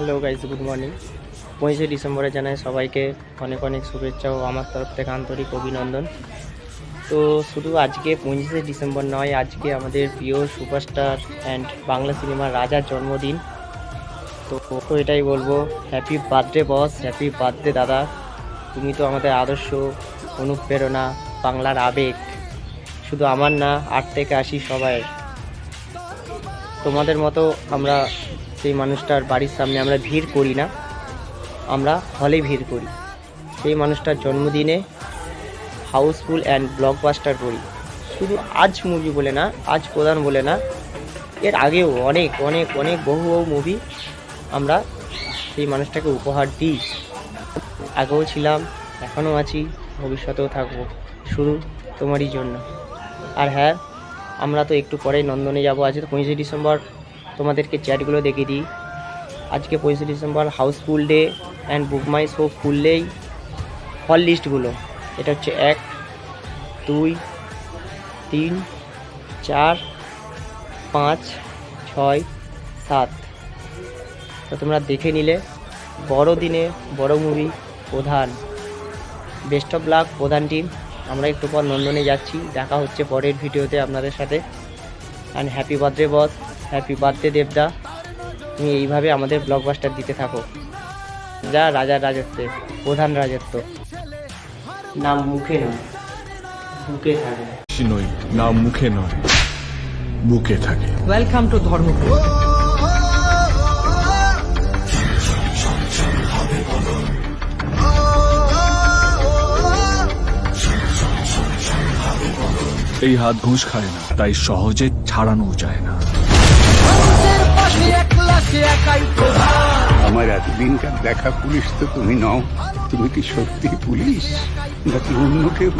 Hello guys good morning পঁচিশে ডিসেম্বরে জানাই সবাইকে অনেক অনেক শুভেচ্ছা ও আমার তরফ থেকে আন্তরিক অভিনন্দন। তো শুধু আজকে পঁচিশে ডিসেম্বর নয়, আজকে আমাদের প্রিয় সুপারস্টার অ্যান্ড বাংলা সিনেমার রাজার জন্মদিন। তো এটাই বলব happy birthday boss happy birthday দাদা। তুমি তো আমাদের আদর্শ, অনুপ্রেরণা, বাংলার আবেগ। শুধু আমার না, আট থেকে আশি সবাই। তোমাদের মতো আমরা সেই মানুষটার বাড়ির সামনে আমরা ভিড় করি না। আমরা হলে ভিড় করি। সেই মানুষটার জন্মদিনে হাউসফুল অ্যান্ড ব্লকবাস্টার করি। শুধু আজ মুভি বলে না, আজ প্রধান বলে না, এর আগেও অনেক অনেক অনেক বহু বহু মুভি আমরা সেই মানুষটাকে উপহার দিই। আগেও ছিলাম, এখনও আছি, ভবিষ্যতেও থাকব। শুধু তোমারই জন্য। আর হ্যাঁ আমরা তো একটু পরেই নন্দনে যাব, আজকে পঁচিশে ডিসেম্বর। তোমাদেরকে চ্যাটগুলো দেখিয়ে দিই। আজকে পঁচিশে December houseful day and book my show খুললেই হল লিস্টগুলো, এটা হচ্ছে এক, দুই, তিন, চার, পাঁচ, ছয়, সাত। তো তোমরা দেখে নিলে, বড় দিনে বড় movie Pradhan. Best of luck Pradhan team আমরা একটু পর নন্দনে যাচ্ছি, দেখা হচ্ছে পরের ভিডিওতে আপনাদের সাথে। And happy birthday boss happy birthday দেবদা তুমি এইভাবে আমাদের ব্লকবাস্টার দিতে থাকো। যা রাজার রাজত্বে প্রধান রাজত্ব। নাম মুখে নয় বুকে থাকে। বেশি নই না মুখে নয়। বুকে থাকে। ওয়েলকাম টু ধর্মপুর এই হাত ঘুষ খায় না তাই সহজে ছাড়ানো যায় না। আমার এতদিনকার দেখা পুলিশ তো তুমি নও। তুমি কি সত্যি পুলিশ? নাকি অন্য কেউ?